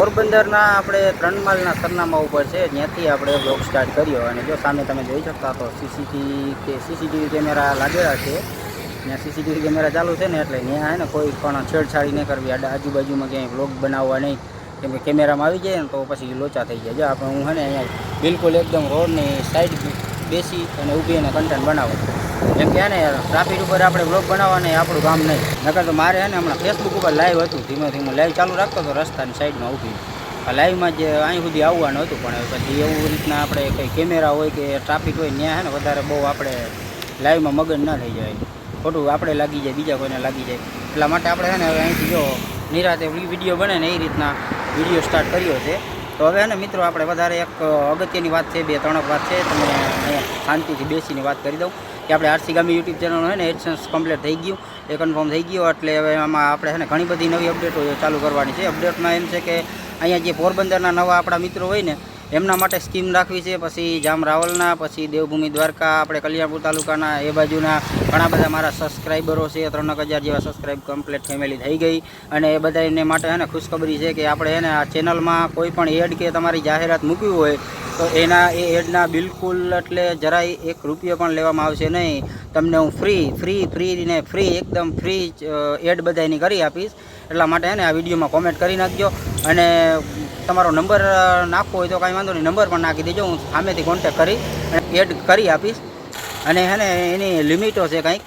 પોરબંદરના આપણે ત્રણ માલના સરનામા ઉપર છે, ત્યાંથી આપણે બ્લોગ સ્ટાર્ટ કર્યો. અને જો સામે તમે જોઈ શકતા તો સીસીટીવી કે સીસીટીવી કેમેરા લાગેલા છે. ત્યાં સીસીટીવી કેમેરા ચાલુ છે ને, એટલે ત્યાં હે ને કોઈ પણ છેડછાડી નહીં કરવી, આડા આજુબાજુમાં ક્યાંય બ્લોગ બનાવવા નહીં. કેમ કે કેમેરામાં આવી જાય ને, તો પછી લોચા થઈ જાય. જો આપણે હું હે ને અહીંયા બિલકુલ એકદમ રોડની સાઈડ બેસી અને ઊભી અને કન્ટેન્ટ બનાવો. જેમ કે હે ને ટ્રાફિક ઉપર આપણે બ્લોગ બનાવવાને આપણું કામ નહીં. નકર તો મારે હે ને હમણાં ફેસબુક ઉપર લાઈવ હતું. ધીમે ધીમે લાઈવ ચાલુ રાખતો હતો રસ્તાની સાઈડમાં ઊભી. આ લાઈવમાં જે અહીં સુધી આવવાનું હતું, પણ પછી એવું રીતના આપણે કંઈ કેમેરા હોય કે ટ્રાફિક હોય, ત્યાં હે ને વધારે બહુ આપણે લાઈવમાં મગન ના થઈ જાય. ખોટું આપણે લાગી જાય, બીજા કોઈને લાગી જાય. એટલા માટે આપણે છે ને હવે અહીંથી જો નિરાતે વીડિયો બને ને એ રીતના વીડિયો સ્ટાર્ટ કર્યો છે. તો હવે ને મિત્રો, આપણે વધારે એક અગત્યની વાત છે, બે ત્રણ વાત છે તમે અહીંયા શાંતિથી બેસીને વાત કરી દઉં. કે આપણે આરસી ગામી યુટ્યુબ ચેનલ હોય ને એડસન્સ કમ્પ્લીટ થઈ ગયું, એ કન્ફર્મ થઈ ગયું. એટલે હવે આમાં આપણે છે ને ઘણી બધી નવી અપડેટો ચાલુ કરવાની છે. અપડેટમાં એમ છે કે અહીંયા જે પોરબંદરના નવા આપણા મિત્રો હોય ને એમના માટે સ્કીમ રાખવી છે, પછી જામ રાવલના, પછી દેવભૂમિ દ્વારકા, આપણે કલ્યાણપુર તાલુકાના એ બાજુના ઘણા બધા મારા સબસ્ક્રાઈબરો છે, ત્રણક હજાર જેવા સબસ્ક્રાઈબ કમ્પ્લીટ ફેમિલી થઈ ગઈ. અને એ બધા એમને માટે હે ને ખુશખબરી છે કે આપણે એને આ ચેનલમાં કોઈ પણ એડ કે તમારી જાહેરાત મૂકવી હોય, તો એના, એ એડના બિલકુલ એટલે જરાય એક રૂપિયો પણ લેવામાં આવશે નહીં. તમને હું ફ્રી ફ્રી ફ્રી ને ફ્રી એકદમ ફ્રી એડ બધાની કરી આપીશ. એટલા માટે ને આ વિડીયોમાં કોમેન્ટ કરી નાખજો. અને તમારો નંબર નાખવો હોય તો કાંઈ વાંધો નહીં. નંબર પણ નાખી દેજો. હું સામેથી કોન્ટેક કરી એડ કરી આપીશ. અને હે ને, એની લિમિટો છે કંઈક.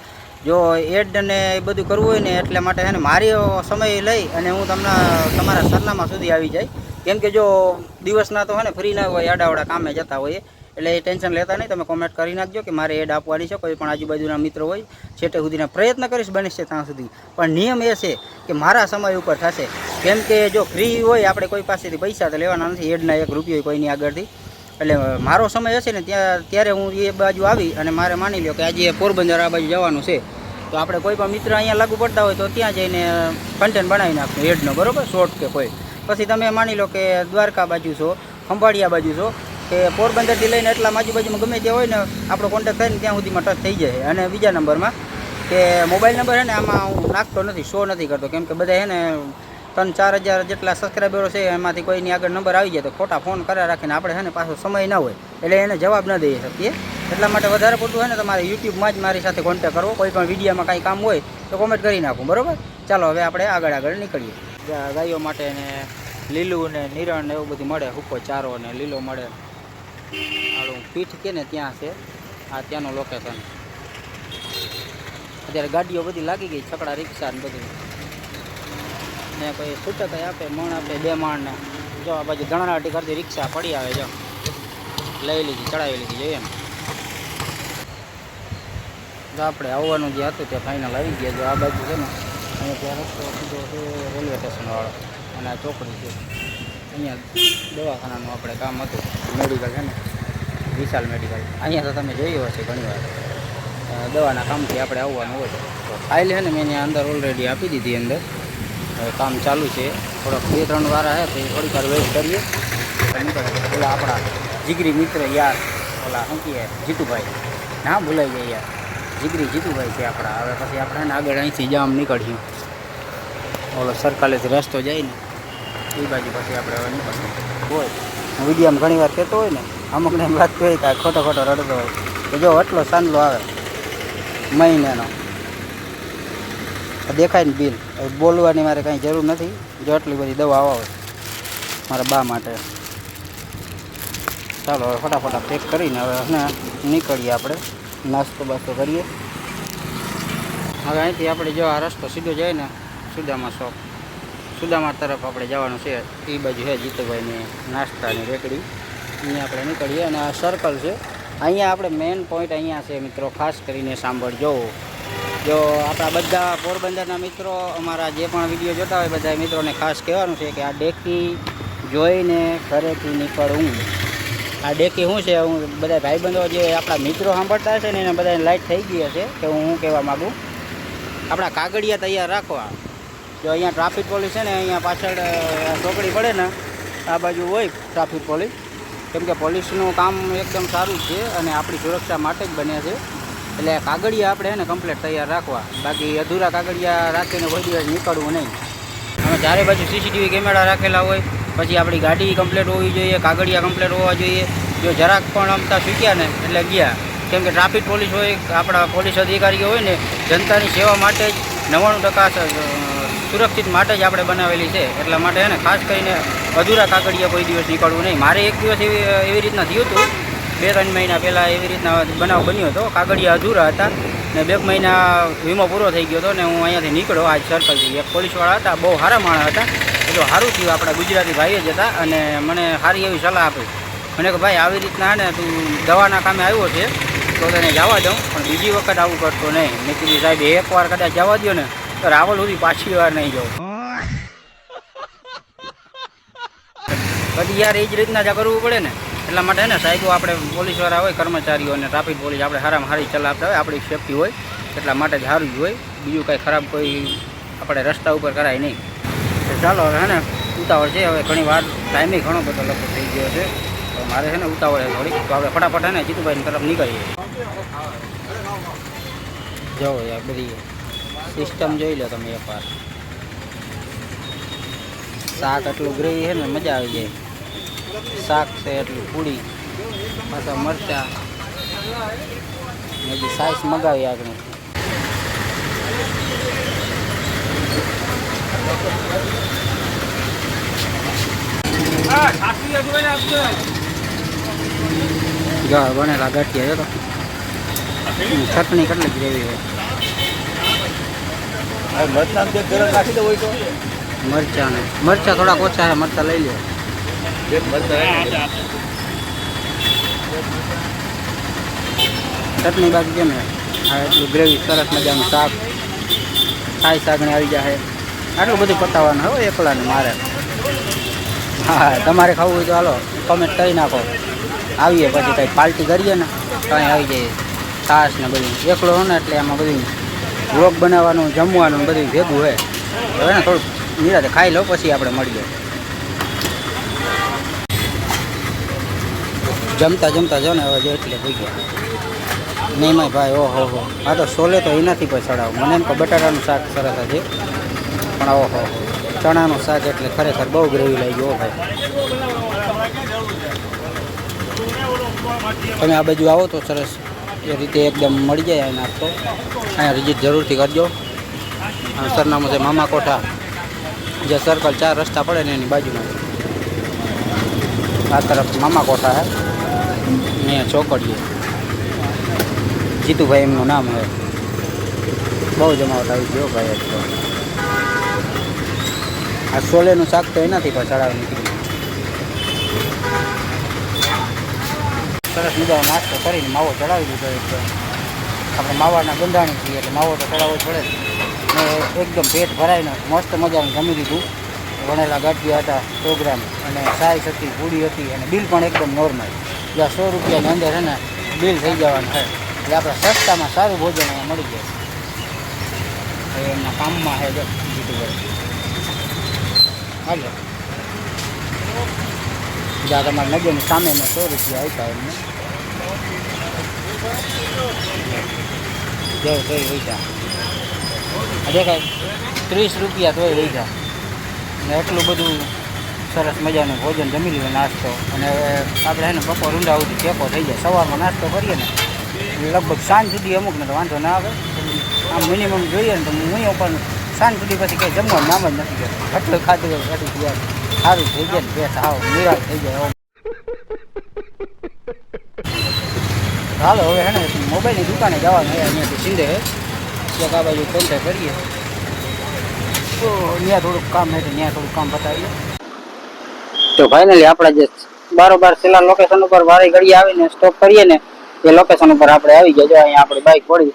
જો એડ ને એ બધું કરવું હોય ને, એટલે માટે હે ને, મારી સમય લઈ અને હું તમને તમારા સરનામા સુધી આવી જાય. કેમ કે જો દિવસના તો હે ને ફ્રી ના હોય, આડાવડા કામે જતા હોઈએ. એટલે એ ટેન્શન લેતા નહીં. તમે કોમેન્ટ કરી નાખજો કે મારે એડ આપવાની છે, કોઈ પણ આજુબાજુના મિત્રો હોય, છેટે સુધીના પ્રયત્ન કરીશ બનશે ત્યાં સુધી. પણ નિયમ એ છે કે મારા સમય ઉપર થશે. કેમ કે જો ફ્રી હોય, આપણે કોઈ પાસેથી પૈસા તો લેવાના નથી. એડના એક રૂપિયો કોઈની આગળથી. એટલે મારો સમય હશે ને ત્યાં, ત્યારે હું એ બાજુ આવી અને મારે માની લ્યો કે આજે પોરબંદર આ બાજુ જવાનું છે. તો આપણે કોઈ પણ મિત્ર અહીંયા લાગુ પડતા હોય તો ત્યાં જઈને કન્ટેન્ટ બનાવી નાખશું. એડનો, બરાબર? શોર્ટ કે કોઈ. પછી તમે માની લો કે દ્વારકા બાજુ છો, ખંભાળિયા બાજુ છો કે પોરબંદરથી લઈને એટલા આજુબાજુમાં ગમે ત્યાં હોય ને, આપણો કોન્ટેક્ટ થાય ને ત્યાં સુધીમાં ટચ થઈ જાય. અને બીજા નંબરમાં કે મોબાઈલ નંબર છે ને, આમાં હું નાખતો નથી શો નથી કરતો. કેમ કે બધા છે ને, ત્રણ ચાર હજાર જેટલા સબસ્ક્રાઈબરો છે, એમાંથી કોઈની આગળ નંબર આવી જાય તો ખોટા ફોન કર્યા રાખીને આપણે છે ને પાછો સમય ના હોય. એટલે એને જવાબ ન દઈ શકીએ. એટલા માટે વધારે પડતું હોય ને તમારે યુટ્યુબમાં જ મારી સાથે કોન્ટેક્ટ કરવો. કોઈ પણ વિડીયોમાં કાંઈ કામ હોય, તો કોમેન્ટ કરી નાખું. બરાબર? ચાલો, હવે આપણે આગળ આગળ નીકળીએ. ગાયો માટે ને લીલું ને નિરણ ને એવું બધું મળે, હુકો ચારો ને લીલો મળે. પીઠ કે ને ત્યાં છે. આ ત્યાંનું લોકેશન અત્યારે ગાડીઓ બધી લાગી ગઈ, છકડા, રિક્ષા ને બધું. ને કોઈ છૂટક આપે, મણ આપે, બે માણ ને. જો આ બાજુ ધણાટી કરતી રિક્ષા પડી આવે, જો. લઈ લીધી, ચડાવી લીધી જોઈએ ને તો આપણે આવવાનું જે હતું તે ફાઇનલ આવી ગયા, જો આ બાજુ છે ને, અહીંયા ત્યાં રસ્તો સીધો છે, રેલવે સ્ટેશનવાળો. અને આ ચોકડી છે. અહીંયા દવાખાનાનું આપણે કામ હતું મેડિકલ છે ને, વિશાલ મેડિકલ અહીંયા તો તમે જોયું હશે ઘણીવાર. દવાના કામથી આપણે આવવાનું હોય. તો ફાઇલ છે ને મેં એની અંદર ઓલરેડી આપી દીધી અંદર. હવે કામ ચાલુ છે. થોડોક બે, ત્રણ વાર હે તો થોડીક વાર વેઇટ કરીએ. ઓલા આપણા જીગરી મિત્ર યાર, ઓલા શું કહે જીતુભાઈ. ના ભૂલાઈ જાય યાર. જીગરી જીતુભાઈ છે આપણા. હવે પછી આપણે આગળ અહીંથી જામ નીકળ્યું ઓલો સરકાલેથી રસ્તો જાય ને એ બાજુ પછી આપણે હવે નીકળીએ. હોય. હું વિડીયામાં ઘણી વાર કહેતો હોય ને અમુકને એમ વાત હોય કે આ ખોટો ખોટો રડતો હોય. તો જો એટલો સાંદલો આવે મહિનાનો દેખાય ને બિલ. બોલવાની મારે કાંઈ જરૂર નથી. જો આટલી બધી દવા આવે મારા બા માટે. ચાલો, હવે ફટાફટ પેક કરીને હવે અને નીકળીએ આપણે. નાસ્તો બાસ્તો કરીએ. હવે અહીંથી આપણે જો આ રસ્તો સીધો જાય ને, સુદામાં શોપ. સુદામા તરફ આપણે જવાનું છે. એ બાજુ છે જીતુભાઈની નાસ્તાની રેકડી. અહીંયા આપણે નીકળીએ અને આ સર્કલ છે. અહીંયા આપણે મેઇન પોઈન્ટ અહીંયા છે મિત્રો, ખાસ કરીને સાંભળજો. જો આપણા બધા પોરબંદરના મિત્રો, અમારા જે પણ વીડિયો જોતા હોય બધા મિત્રોને ખાસ કહેવાનું છે કે આ ડેકી જોઈને ઘરેથી નીકળવું આ ડેકી શું છે? હું બધા ભાઈબંધો જે આપણા મિત્રો સાંભળતા હશે ને એને બધાને લાઈટ થઈ ગઈ હશે કે હું શું કહેવા માગું? આપણા કાગળિયા તૈયાર રાખવા. જો અહીંયા ટ્રાફિક પોલીસ છે ને, અહીંયા પાછળ ચોકડી પડે ને, આ બાજુ હોય ટ્રાફિક પોલીસ કેમ કે પોલીસનું કામ એકદમ સારું છે અને આપણી સુરક્ષા માટે જ બને છે. એટલે કાગળિયા આપણે એને કમ્પ્લેટ તૈયાર રાખવા. બાકી અધૂરા કાગળિયા રાખીને કોઈ દિવસ નીકળવું નહીં. અને ચારે બાજુ સીસીટીવી કેમેરા રાખેલા હોય, પછી આપણી ગાડી કમ્પ્લેટ હોવી જોઈએ, કાગળિયા કમ્પ્લેટ હોવા જોઈએ. જો જરાક પણ અમતા શીખ્યા ને, એટલે ગયા. કેમ કે ટ્રાફિક પોલીસ હોય, આપણા પોલીસ અધિકારીઓ હોય ને, જનતાની સેવા માટે જ નવ્વાણું ટકા સુરક્ષિત માટે જ આપણે બનાવેલી છે. એટલા માટે ને, ખાસ કરીને અધૂરા કાગળિયા કોઈ દિવસ નીકળવું નહીં. મારે એક દિવસ એવી એવી રીતના થયું હતું. બે, ત્રણ મહિના પહેલાં એવી રીતના બનાવ બન્યો હતો. કાગળિયા અધૂરા હતા ને બે મહિના વીમો પૂરો થઈ ગયો હતો ને હું અહીંયાથી નીકળ્યો. આજ સર્કલથી એક પોલીસવાળા હતા, બહુ સારા માણસ હતા. એટલું સારું થયું, આપણા ગુજરાતી ભાઈએ જ હતા અને મને સારી એવી સલાહ આપી. મને કે, ભાઈ, આવી રીતના ને તું દવાના કામે આવ્યો છે, તો તને જવા દઉં, પણ બીજી વખત આવું કરતો નહીં. મેં કીધું, સાહેબ એકવાર કદાચ જવા દો ને રાવલ સુધી પાછી વાર નહીં જાઉં પછી યાર એ જ રીતના જ કરવું પડે ને. એટલા માટે ને સાહેબો આપણે પોલીસવાળા હોય, કર્મચારીઓ અને ટ્રાફિક પોલીસ આપણે હારામાં સારી ચલાવતા હોય, આપણી સેફટી હોય, એટલા માટે જ સારું જ હોય. બીજું કાંઈ ખરાબ કોઈ આપણે રસ્તા ઉપર કરાય નહીં. ચાલો હવે ને, ઉતાવળ છે. હવે ઘણી વાર ટાઈમે ઘણો બધો લગભગ થઈ ગયો છે. તો મારે છે ને ઉતાવળ છે થોડીક. તો આપણે ફટાફટ ને જીતુભાઈની તરફ નીકળીએ. જો યાર બધી સિસ્ટમ જોઈ લો તમે એકવાર શાક એટલું ગ્રેવી છે ને મજા આવી જાય. શાક છે એટલું પૂડી પાછા મરચા. હજી સાઈસ મગાવી આગળ. બનેલા ગાંઠિયા જો તો ચટણી કેટલી ગ્રેવી હોય મરચાં બે ગરમ નાખી દો હોય તો? મરચા થોડાક ઓછા છે મરચા લઈ લે. બે મરચાં ચટણી બાકી કેમ આ એટલું ગ્રેવી સરસ મજાનું શાક. ખાઈ સાગણી આવી જાય આટલું બધું પતાવવાનું હવે એકલાને મારે. હા તમારે ખાવું હોય તો હાલો કમેન્ટ કરી નાખો. આવીએ પછી કંઈ પાર્ટી કરીએ ને કાંઈ આવી જાય. છાશ ને બધું. એકલો હોય ને એટલે એમાં બધું વ્લોગ બનાવવાનું, જમવાનું બધું ભેગું હોય. હવે ને થોડુંક નિરાતે ખાઈ લો, પછી આપણે મળીએ. જમતા જમતા જો ને હવે જો એટલે થઈ ગયા. નહીં નહીં, ભાઈ, ઓહો હો આ તો સોલે તો એનાથી પણ ચડાવ. મને એમ કે બટાટાનું શાક સરસ છે પણ ઓહો ચણાનું શાક એટલે ખરેખર બહુ ગ્રેવી લઈ ગયો ભાઈ. તમે આ બાજુ આવો તો સરસ. એ રીતે એકદમ મળી જાય આ નાસ્તો. અહીંયા વિઝિટ જરૂરથી કરજો. સરનામું છે મામા કોઠા જે સર્કલ ચાર રસ્તા પડે ને એની બાજુમાં. આ તરફ મામા કોઠા હે. અહીંયા ચોકડીએ. જીતુભાઈ એમનું નામ હે. બહુ જમાવટ આવી ગયો ભાઈ. આ સોલેનું શાક તો એનાથી પણ ચડાવી નીકળ્યું સરસ મજાનો નાસ્તો કરીને માવો ચડાવી દીધો એક આપણે માવાના ગંધાણી છીએ એટલે માવો તો ચડાવવો પડે. ને એકદમ પેટ ભરાઈને મસ્ત મજાનું જમી દીધું વણેલા ગાંઠિયા હતા, પ્રોગ્રામ અને સાઈઝ હતી, પૂરી હતી અને બિલ પણ એકદમ નોર્મલ. જ્યાં સો રૂપિયાની અંદર છે ને બિલ થઈ જવાનું થાય. એટલે આપણે સસ્તામાં સારું ભોજન અહીંયા મળી જાય. એમના કામમાં છે જીતું જીતુભાઈ હાલો. જ્યાં તમારે નજરની સામે ને સો રૂપિયા આવતા એમને. જો તોય વૈજા દેખાય, ત્રીસ રૂપિયા તોય વૈજા ને એટલું બધું સરસ મજાનું ભોજન જમી લીધું, નાસ્તો. અને આપણે એને બપોર ઊંડા સુધી ટેકો થઈ જાય. સવારમાં નાસ્તો કરીએ ને લગભગ સાંજ સુધી અમુક ને તો વાંધો ના આવે. આમ મિનિમમ જોઈએ ને તો હું પણ સાંજ સુધી પછી કંઈ જમવાનું નામ જ નથી કરતો આટલું ખાધું હોય યાર સારું થઈ જાય ને આવ નિરાશ થઈ જાય હાલો, હવે હેને મોબાઈલની દુકાને જવાનું હોય અહીંયાથી સિંધે. ચોક આ બાજુ કોન્ટેક્ટ કરીએ. તો ત્યાં થોડુંક કામ તો ત્યાં થોડુંક કામ બતાવીએ તો ફાઇનલી આપણે જે બારોબાર છેલ્લા લોકેશન ઉપર વારી ઘડી આવીને સ્ટોપ કરીએ ને, એ લોકેશન ઉપર આપણે આવી ગયા. અહીંયા આપણી બાઇક પડી.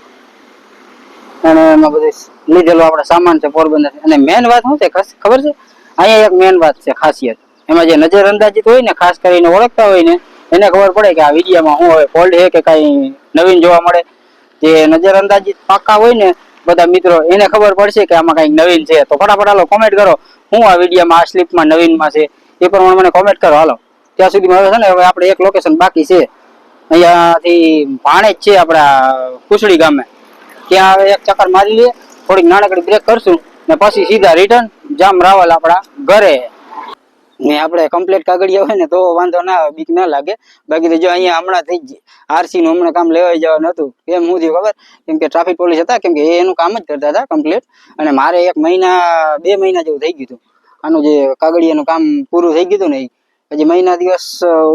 અને એમાં બધું લીધેલું આપણે સામાન છે, પોરબંદર. અને મેન વાત શું છે ખબર છે? અહીંયા એક મેન વાત છે, ખાસિયત. એમાં જે નજર અંદાજિત હોય ને, ખાસ કરીને ઓળખતા હોય ને, એને ખબર પડે કે આ વિડીયામાં શું હવે ફોલ્ડ છે કે કાંઈ નવીન જોવા મળે. જે નજર અંદાજિત પાકા હોય ને, બધા મિત્રો, એને ખબર પડશે કે આમાં કંઈક નવીન છે. તો ફટાફટ હાલો કોમેન્ટ કરો. હું આ વિડીયામાં, આ સ્લીપમાં નવીનમાં છે. એ પ્રમાણે મને કોમેન્ટ કરો, હાલો. ત્યાં સુધીમાં હવે છે ને, હવે આપણે એક લોકેશન બાકી છે. અહીંયાથી ભાણે જ છે આપણા કુસડી ગામે. ત્યાં હવે એક ચક્કર મારી લઈએ. થોડીક નાનકડી બ્રેક કરશું ને પછી સીધા રિટર્ન જામ રાવલ આપણા ઘરે. ને આપણે કમ્પ્લીટ કાગળિયા હોય ને તો વાંધો ના આવે, બીક ના લાગે. બાકી તો જો અહીંયા હમણાં થઈ જ આરસી નું હમણાં કામ લેવાઈ જવાનું હતું. એમ હું થયું ખબર? કેમ કે ટ્રાફિક પોલીસ હતા, કેમ કે એ એનું કામ જ કરતા હતા કમ્પ્લીટ અને મારે એક મહિના, બે મહિના જેવું થઈ ગયું હતું. આનું જે કાગળિયાનું કામ પૂરું થઈ ગયું હતું ને. હજી મહિના દિવસ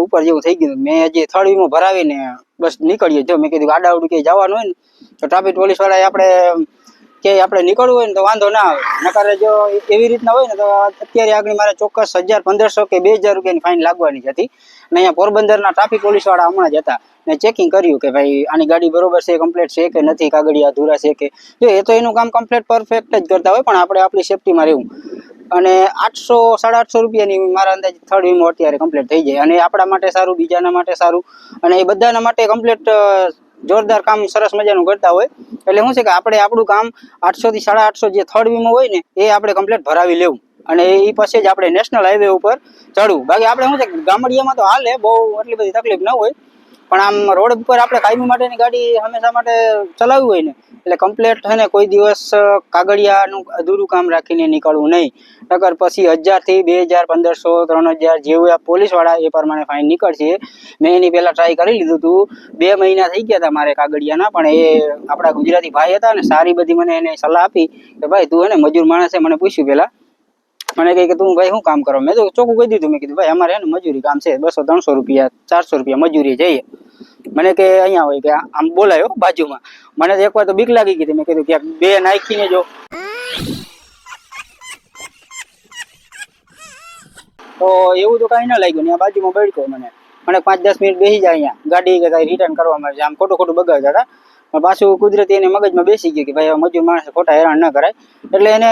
ઉપર જેવું થઈ ગયું મેં હજી થર્ડ વીમો ભરાવીને બસ નીકળીએ જો મેં કીધું આડા આડાવડું ક્યાંય જવાનું હોય ને, તો ટ્રાફિક પોલીસ વાળાએ આપણે ક્યાંય આપણે નીકળવું હોય ને તો વાંધો ના આવે. નકારે જો એવી રીતના હોય ને તો અત્યારે આગળ મારે ચોક્કસ હજાર પંદરસો કે બે હજાર રૂપિયાની ફાઇન લાગવાની હતી. અને અહીંયા પોરબંદરના ટ્રાફિક પોલીસવાળા હમણાં જ હતા. ને ચેકિંગ કર્યું કે ભાઈ આની ગાડી બરોબર છે કમ્પ્લીટ છે કે નથી, કાગળિયા, અધૂરા છે કે જો એ તો એનું કામ કમ્પ્લીટ પરફેક્ટ જ કરતા હોય પણ આપણે આપણી સેફટીમાં રહેવું. અને આઠસો સાડા આઠસો રૂપિયાની મારા અંદાજે થર્ડ વીમો અત્યારે કમ્પ્લીટ થઈ જાય. અને આપણા માટે સારું, બીજાના માટે સારું. અને એ બધાના માટે કમ્પ્લીટ જોરદાર કામ સરસ મજાનું કરતા હોય. એટલે શું છે કે આપણે આપણું કામ આઠસો થી સાડા આઠસો જે થર્ડ વીમો હોય ને, એ આપણે કમ્પ્લીટ ભરાવી લેવું. અને એ પછી જ આપણે નેશનલ હાઈવે ઉપર ચડવું. બાકી આપણે શું છે ગામડિયામાં તો હાલે, બહુ એટલી બધી તકલીફ ન હોય. પણ આમ રોડ ઉપર આપણે કાયમી માટેની ગાડી હંમેશા માટે ચલાવવી હોય ને, એટલે કમ્પ્લેટ છે ને કોઈ દિવસ કાગળિયાનું અધૂરું કામ રાખીને નીકળવું નહીં. નકર પછી હજારથી બે હજાર, પંદરસો, ત્રણ હજાર જેવું આ પોલીસવાળા એ પ્રમાણે ફાઇન નીકળશે. મેં એની પહેલાં ટ્રાય કરી લીધું હતું બે મહિના થઈ ગયા હતા મારે કાગળિયાના, પણ એ આપણા ગુજરાતી ભાઈ હતા ને, સારી બધી મને એને સલાહ આપી કે ભાઈ તું હે ને મજૂર માણસે મને પૂછ્યું પહેલાં. મને કહે કે તું ભાઈ શું કામ કરો? મેં તો ચોખ્ખું કહી દીધું. મેં કીધું, ભાઈ અમારે મજૂરી કામ છે, બસો, ત્રણસો રૂપિયા, ચારસો રૂપિયા મજૂરી જઈએ મને કે અહીંયા હોય કે આમ બોલાયો બાજુમાં. મને તો એકવાર તો બીક લાગી ગઈ મેં કીધું ક્યાંક બે નાખીને જો. તો એવું તો કાંઈ ન લાગ્યું. ને બાજુમાં બેઠો મને. મને પાંચ દસ મિનિટ બેસી જાય અહીંયા. ગાડી કે કાંઈ રિટર્ન કરવામાં આવે આમ ખોટું ખોટું બગાડતા હતા. પણ પાછું કુદરતી એને મગજમાં બેસી ગયું કે ભાઈ હવે મજૂર માણસ ખોટા હેરાન ન કરાય. એટલે એને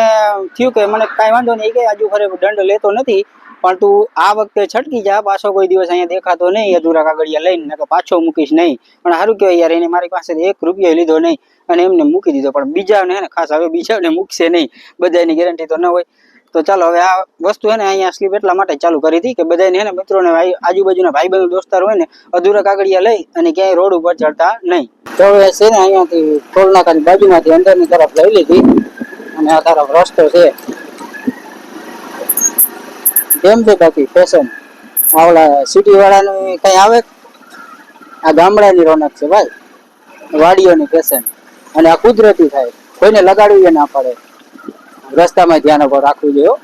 થયું કે મને કાંઈ વાંધો નહીં કે આજુ ખરે દંડ લેતો નથી. પણ તું આ વખતે છટકી જા, પાછો કોઈ દિવસ અહીંયા દેખાતો નહીં, અધૂરા કાગળિયા લઈને, નકર પાછો મૂકીશ નહીં. પણ સારું કહેવાય યાર, એને મારી પાસે એક રૂપિયો લીધો નહીં અને એમને મૂકી દીધો. પણ બીજાને ને, ખાસ હવે બીજાને મૂકશે નહીં. બધાની ગેરંટી તો ન હોય. તો ચાલો, હવે આ વસ્તુ હે ને અહીંયા સ્લીપ એટલા માટે ચાલુ કરી હતી કે બધાને હે ને, મિત્રોને ભાઈ, આજુબાજુના ભાઈબંધો, દોસ્તાર હોય ને, અધૂરા કાગળિયા લઈ અને ક્યાંય રોડ ઉપર ચડતા નહીં. તો હવે છે ને અહીંયાથી ટોલનાકાની બાજુમાંથી અંદરની તરફ લઈ લીધી. અને આ તરફ રસ્તો છે. કેમ છે બાકી ફેશન આવડા સિટી વાળાનું કઈ આવે? આ ગામડાની રોનક છે ભાઈ. વાડીઓની ફેશન અને આ કુદરતી થાય. કોઈને લગાડવી ના પડે. રસ્તામાં ધ્યાન ઉપર રાખવું જોઈએ.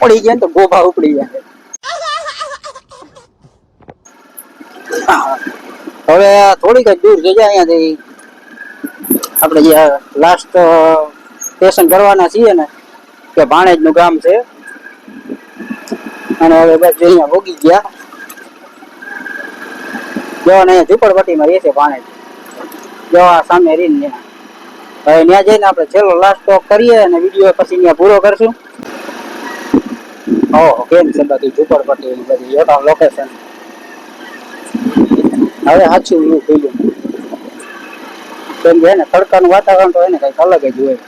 પડી ગયા તો ગોભા ઉપડી જાય હવે થોડીક જ દૂર જઈએ અહીંયાથી. આપણે જે લાસ્ટ સ્ટેશન કરવાના છીએ ને, કે ભાણેજનું ગામ છે. અને હવે બસ અહીંયા ભોગી ગયા. જો ને અહીંયા ઝુંપડપટ્ટીમાં રહે છે પાણી જવા સામે રીને હવે ત્યાં જઈને આપણે છેલ્લો લાસ્ટ સ્ટોક કરીએ અને વીડિયો પછી ત્યાં પૂરો કરશું. ઓહો, કેમ છે બાકી ઝુંપડપટ્ટી ને બધી? યોટા લોકેશન હવે સાચું એવું થઈ ગયું. કેમ કે એને તડકાનું વાતાવરણ તો એને કંઈક અલગ જ હોય.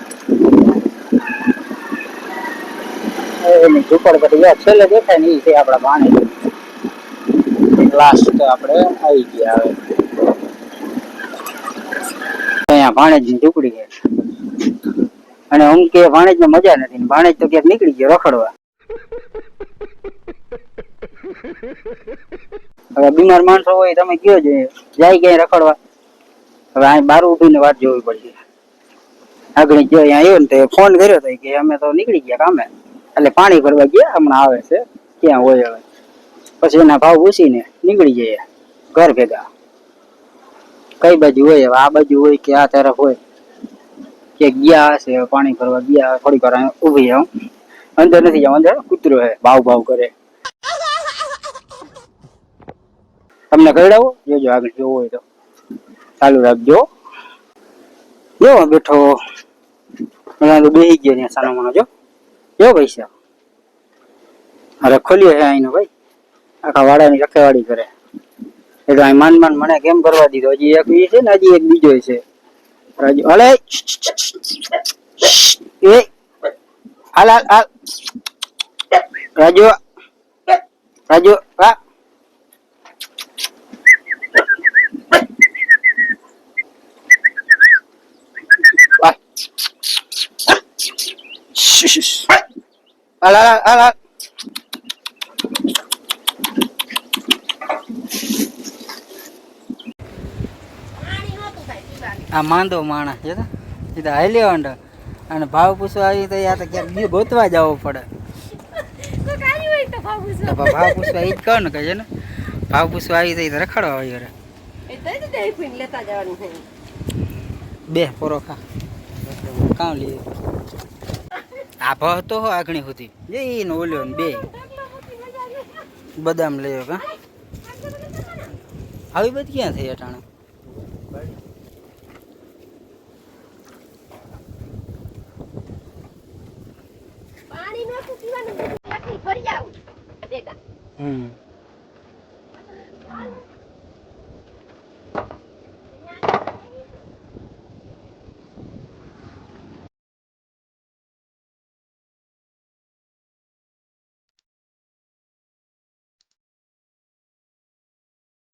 એની ઝુંપડપટ્ટી છેલ્લે દેખાય ને એ છે આપણા પાણી લાસ્ટ આપણે આવી ગયા હવે. અહીંયા ભાણેજની ઝૂંપડી છે. અને હું કે ભાણેજ ને મજા નથી ભાણેજ તો ક્યાંક નીકળી ગયો રખડવા. હવે બીમાર માણસો હોય તમે કયો જોઈએ જાય ક્યાંય રખડવા. હવે અહીં બાર ઊભીને વાત જોવી પડશે. આગળ જો અહીંયા આવ્યો ને તો ફોન કર્યો તો કે અમે તો નીકળી ગયા કામે. એટલે પાણી ભરવા ગયા, હમણાં આવે છે, ક્યાં હોય હવે. પછી એના ભાવ પૂછીને નીકળી જઈએ, ઘર ભેગા. કઈ બાજુ હોય, હવે આ બાજુ હોય કે આ તરફ હોય. કે ગયા હશે પાણી ભરવા ગયા થોડીક વાર ઊભી આવું અંદર નથી જવા અંદર કૂતરો હે, ભાવ ભાવ કરે. તમને કહેડાવો જોજો આગળ જોવો હોય તો. ચાલુ રાખજો. જો, બેઠો. તો બેસી ગયો ત્યાં સાનો માનો જો. જો પૈસા? અરે ખોલ્યો છે અહીંનો ભાઈ. આખા વાડાની રખેવાડી કરે. એટલે અહીં માન માન મને કેમ કરવા દીધો? હજી એક છે ને, હજી એક બીજો છે. રાજુ અલે! એ! હાલ હાલ હાલ! રાજુ રાજુ, હા. શુશ. હાલ હાલ હાલ હાલ માંદો માણસ છે એ અને ભાવ પૂછવા આવી તો યા તો ક્યાંક ગોતવા જવું પડે. ભાવ પૂછવા એ જ કહો ને કહે ને. ભાવ પૂછવા આવી તો રખડવા આવી અરે બે પોરો ખા કાં આ હતો હો આગણી સુધી. જે ઈને ઓલ્યો ને બે. બદામ લયો કા? આવી બધી ક્યાં થઈ અટાણે? પાણી નહોતું પીવાનું ફરી આવું. હમ.